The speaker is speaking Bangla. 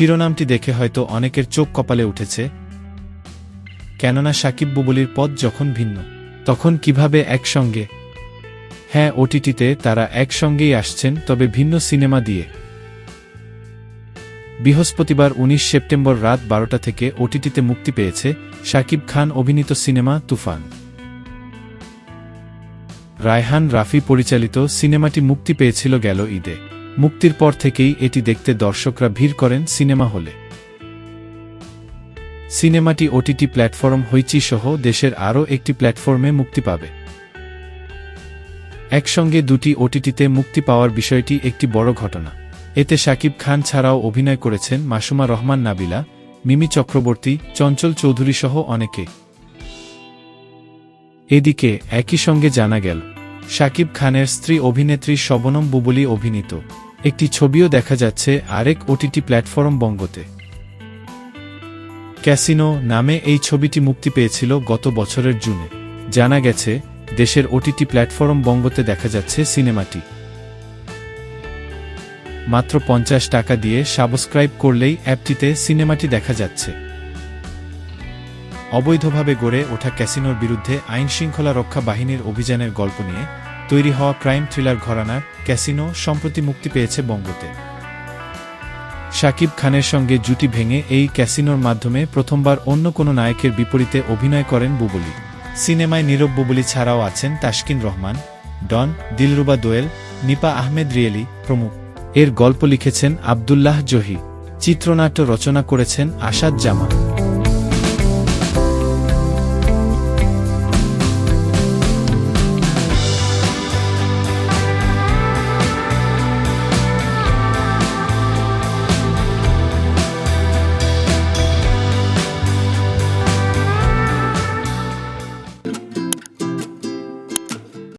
শিরোনামটি দেখে হয়তো অনেকের চোখ কপালে উঠেছে। কেননা সাকিব বুবলির পথ যখন ভিন্ন, তখন কীভাবে একসঙ্গে? হ্যাঁ ওটিটিতে তারা একসঙ্গেই আসছেন, তবে ভিন্ন সিনেমা দিয়ে। বৃহস্পতিবার ১৯ সেপ্টেম্বর রাত বারোটা থেকে ওটিটিতে মুক্তি পেয়েছে শাকিব খান অভিনীত সিনেমা তুফান। রায়হান রাফি পরিচালিত সিনেমাটি মুক্তি পেয়েছিল গেল ঈদে। মুক্তির পর থেকেই এটি দেখতে দর্শকরা ভিড় করেন সিনেমা হলে। সিনেমাটি ওটিটি প্ল্যাটফর্ম হইচি সহ দেশের আরও একটি প্ল্যাটফর্মে মুক্তি পাবে। একসঙ্গে দুটি ওটিটিতে মুক্তি পাওয়ার বিষয়টি একটি বড় ঘটনা। এতে শাকিব খান ছাড়াও অভিনয় করেছেন মাসুমা রহমান নাবিলা, মিমি চক্রবর্তী, চঞ্চল চৌধুরী সহ অনেকে। এদিকে একই সঙ্গে জানা গেল শাকিব খানের স্ত্রী অভিনেত্রী শবনম বুবলি অভিনীত। একটি ছবিও দেখা যাচ্ছে আরেক ওটিটি প্ল্যাটফর্ম বঙ্গতে। ক্যাসিনো নামে এই ছবিটি মুক্তি পেয়েছিল গত বছরের জুনে। জানা গেছে, দেশের ওটিটি প্ল্যাটফর্ম বঙ্গতে দেখা যাচ্ছে সিনেমাটি। মাত্র পঞ্চাশ টাকা দিয়ে সাবস্ক্রাইব করলেই অ্যাপটিতে সিনেমাটি দেখা যাচ্ছে। অবৈধভাবে গড়ে ওঠা ক্যাসিনোর বিরুদ্ধে আইন শৃঙ্খলা রক্ষা বাহিনীর অভিযানের গল্প নিয়ে তৈরি হওয়া ক্রাইম থ্রিলার ঘরানা ক্যাসিনো সম্প্রতি মুক্তি পেয়েছে বঙ্গতে। শাকিব খানের সঙ্গে জুটি ভেঙে এই ক্যাসিনোর মাধ্যমে প্রথমবার অন্য কোনো নায়কের বিপরীতে অভিনয় করেন বুবলি। সিনেমায় নীরব বুবলি ছাড়াও আছেন তাসকিন রহমান, ডন, দিলরুবা দোয়েল, নিপা আহমেদ রিয়েলি প্রমুখ। এর গল্প লিখেছেন আবদুল্লাহ জহি। চিত্রনাট্য রচনা করেছেন আসাদ জামা